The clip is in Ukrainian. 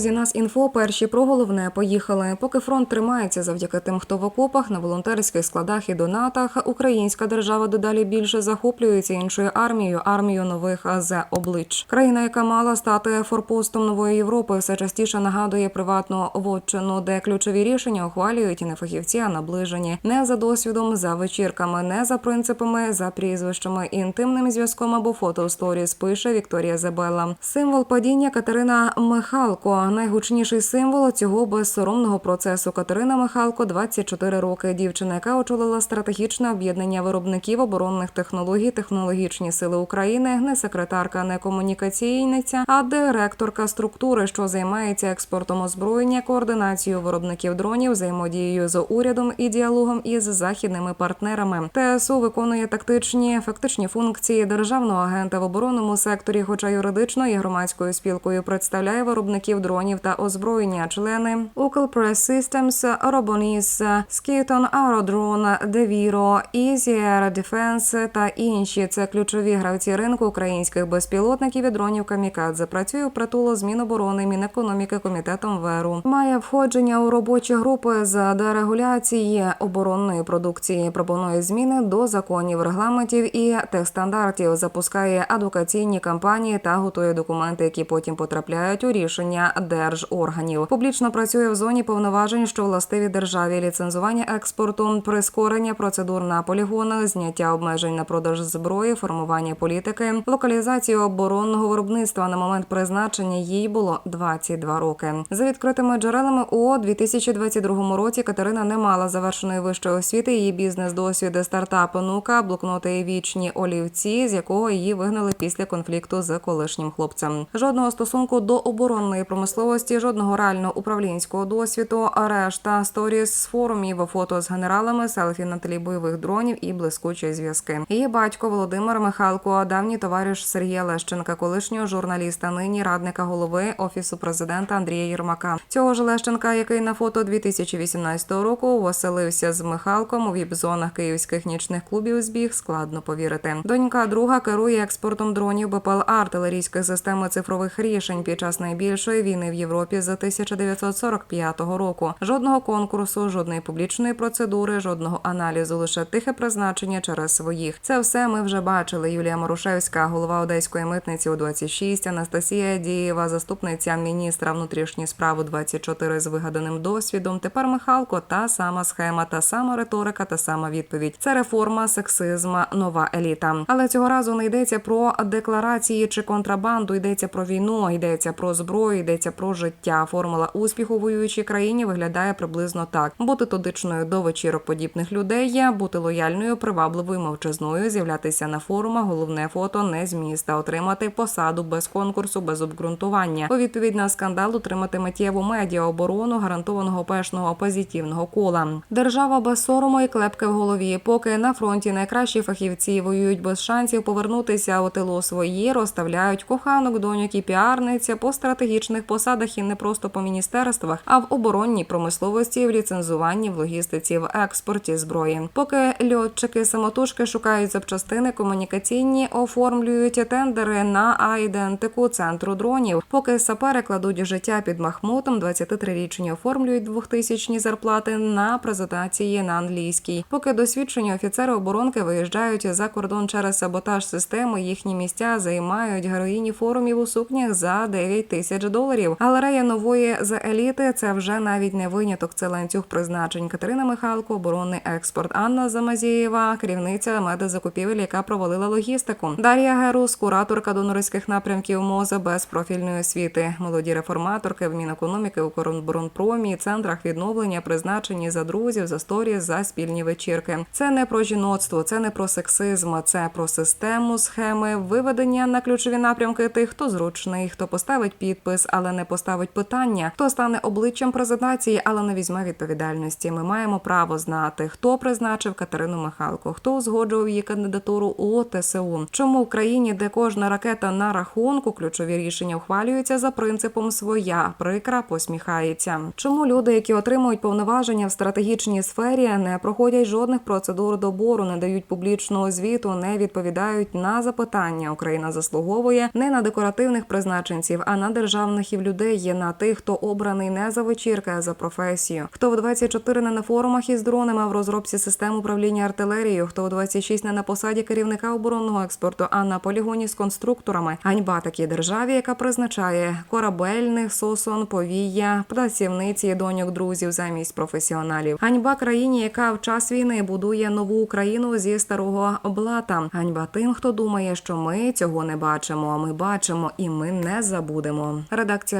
Друзі, нас інфо перші про головне поїхали. Поки фронт тримається завдяки тим, хто в окопах на волонтерських складах і донатах, українська держава дедалі більше захоплюється іншою армією армією нових з облич. Країна, яка мала стати форпостом нової Європи, все частіше нагадує приватну вотчину, де ключові рішення ухвалюють і не фахівці, а наближені не за досвідом, за вечірками, не за принципами, за прізвищами, інтимним зв'язком або фото сторіс. Пише Вікторія Забела. Символ падіння Катерина Михалко. Найгучніший символ цього безсоромного процесу. Катерина Михалко 24 роки. Дівчина, яка очолила стратегічне об'єднання виробників оборонних технологій, технологічні сили України, не секретарка, не комунікаційниця, а директорка структури, що займається експортом озброєння, координацією виробників дронів, взаємодією з урядом і діалогом із західними партнерами. ТСУ виконує тактичні фактичні функції державного агента в оборонному секторі, хоча юридично є громадською спілкою представляє виробників дронів та озброєння. Члени Ukl Press Systems, Robonis, Skeleton Aerodrone, Deviro, Easier Defense та інші. Це ключові гравці ринку українських безпілотників і дронів Камікадзе. Працює притулу з Міноборони, Мінекономіки, комітетом ВЕРУ. Має входження у робочі групи з дерегуляції оборонної продукції. Пропонує зміни до законів, регламентів і техстандартів. Запускає адвокаційні кампанії та готує документи, які потім потрапляють у рішення держорганів. Публічно працює в зоні повноважень, що властиві державі ліцензування експорту, прискорення процедур на полігонах, зняття обмежень на продаж зброї, формування політики, локалізацію оборонного виробництва на момент призначення їй було 22 роки. За відкритими джерелами у 2022 році Катерина не мала завершеної вищої освіти. Її бізнес досвід стартап нука, блокноти і вічні олівці, з якого її вигнали після конфлікту з колишнім хлопцем. Жодного стосунку до оборонної промисловості, жодного реального управлінського досвіду, решта сторіс з форумів, фото з генералами, селфі на тлі бойових дронів і блискучі зв'язки. Її батько Володимир Михалко, давній товариш Сергія Лещенка, колишнього журналіста, нині радника голови офісу президента Андрія Єрмака. Цього ж Лещенка, який на фото 2018 року оселився з Михалком у віп-зонах київських нічних клубів. Збіг складно повірити. Донька друга керує експортом дронів БПЛА артилерійських систем цифрових рішень під час найбільшої війни в Європі за 1945 року. Жодного конкурсу, жодної публічної процедури, жодного аналізу, лише тихе призначення через своїх. Це все ми вже бачили. Юлія Марушевська, голова одеської митниці у 26, Анастасія Дієва, заступниця міністра внутрішніх справ у 24 з вигаданим досвідом. Тепер Михалко та сама схема, та сама риторика, та сама відповідь. Це реформа, сексизм, нова еліта. Але цього разу не йдеться про декларації чи контрабанду. Йдеться про війну, йдеться про зброю, йдеться про життя. Формула успіху в воюючій країні виглядає приблизно так: бути тодичною до вечірок подібних людей, бути лояльною, привабливою, мовчазною, з'являтися на форумах. Головне фото не з міста, отримати посаду без конкурсу, без обґрунтування. У відповідь на скандал отримати миттєву медіа оборону гарантованого пешного позитивного кола. Держава без сорому і клепки в голові. Поки на фронті найкращі фахівці воюють без шансів повернутися у тилу свої, розставляють коханок, доньок і піарниця по стратегічних посадах і не просто по міністерствах, а в оборонній промисловості, в ліцензуванні, в логістиці, в експорті зброї. Поки льотчики самотужки шукають запчастини, комунікаційні оформлюють тендери на айдентику центру дронів. Поки сапери кладуть життя під Махмутом, 23-річні оформлюють двохтисячні зарплати на презентації на англійській. Поки досвідчені офіцери оборонки виїжджають за кордон через саботаж системи, їхні місця займають героїні форумів у сукнях за 9 тисяч доларів. Галерея нової з еліти це вже навіть не виняток. Це ланцюг призначень. Катерина Михалко, оборонний експорт. Анна Замазієва, керівниця медозакупівель, яка провалила логістику. Дар'я Герус, кураторка донорських напрямків МОЗа без профільної освіти. Молоді реформаторки в Мінекономіки, Укроборонпромі, центрах відновлення, призначені за друзів, за сторі, за спільні вечірки. Це не про жіноцтво, це не про сексизм, це про систему, схеми, виведення на ключові напрямки тих, хто зручний, хто поставить підпис, але не поставить питання, хто стане обличчям презентації, але не візьме відповідальності. Ми маємо право знати, хто призначив Катерину Михалко, хто узгоджував її кандидатуру у ТСУ. Чому в країні, де кожна ракета на рахунку, ключові рішення ухвалюються за принципом своя прикра посміхається. Чому люди, які отримують повноваження в стратегічній сфері, не проходять жодних процедур добору, не дають публічного звіту, не відповідають на запитання. Україна заслуговує не на декоративних призначенців, а на державних і в людей є на тих, хто обраний не за вечірки, а за професію. Хто в 24 не на форумах із дронами, а в розробці систем управління артилерією. Хто у 26 не на посаді керівника оборонного експорту, а на полігоні з конструкторами. Ганьба такій державі, яка призначає корабельних сосон, повія, працівниці, доньок друзів замість професіоналів. Ганьба країні, яка в час війни будує нову Україну зі старого блата. Ганьба тим, хто думає, що ми цього не бачимо. А ми бачимо, і ми не забудемо. Редакція